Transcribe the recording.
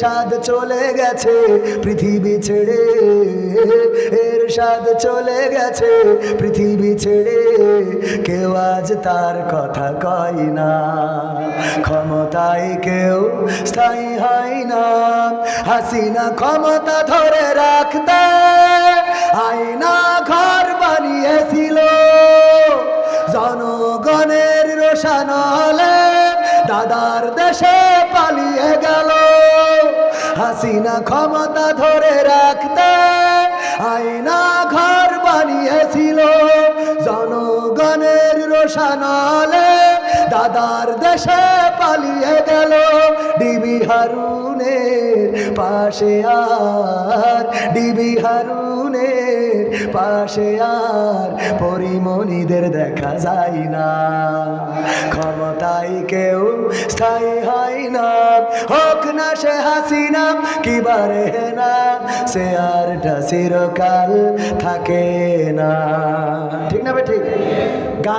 স্বাদ চলে গেছে, পৃথিবী ছেড়ে। এর স্বাদ চলে গেছে, পৃথিবী ছেড়ে। কেউ আজ তার কথা কয় না, ক্ষমতায় কেউ স্থায়ী হয় না। হাসিনা ক্ষমতা ধরে রাখতে, আয়না ঘর বানিয়েছিল। জনগণের রোশানলে দাদার দেশে পালিয়ে গেল। হাসিনা ক্ষমতা ধরে রাখতে আয়না ঘর বানিয়েছিল। জনগণের রোশানলে দাদার দেশে পালিয়ে গেল ডিবি হারুনের পাশে আর, ডিবি হারুনের পাশে আর, পরিমণিদের দেখা যায় না। ক্ষমতায় কেউ স্থায়ী হয় না। হোক না সে হাসিনা, কি বারে না, সে আরটা চিরকাল থাকে না। ঠিক না ঠিক? গান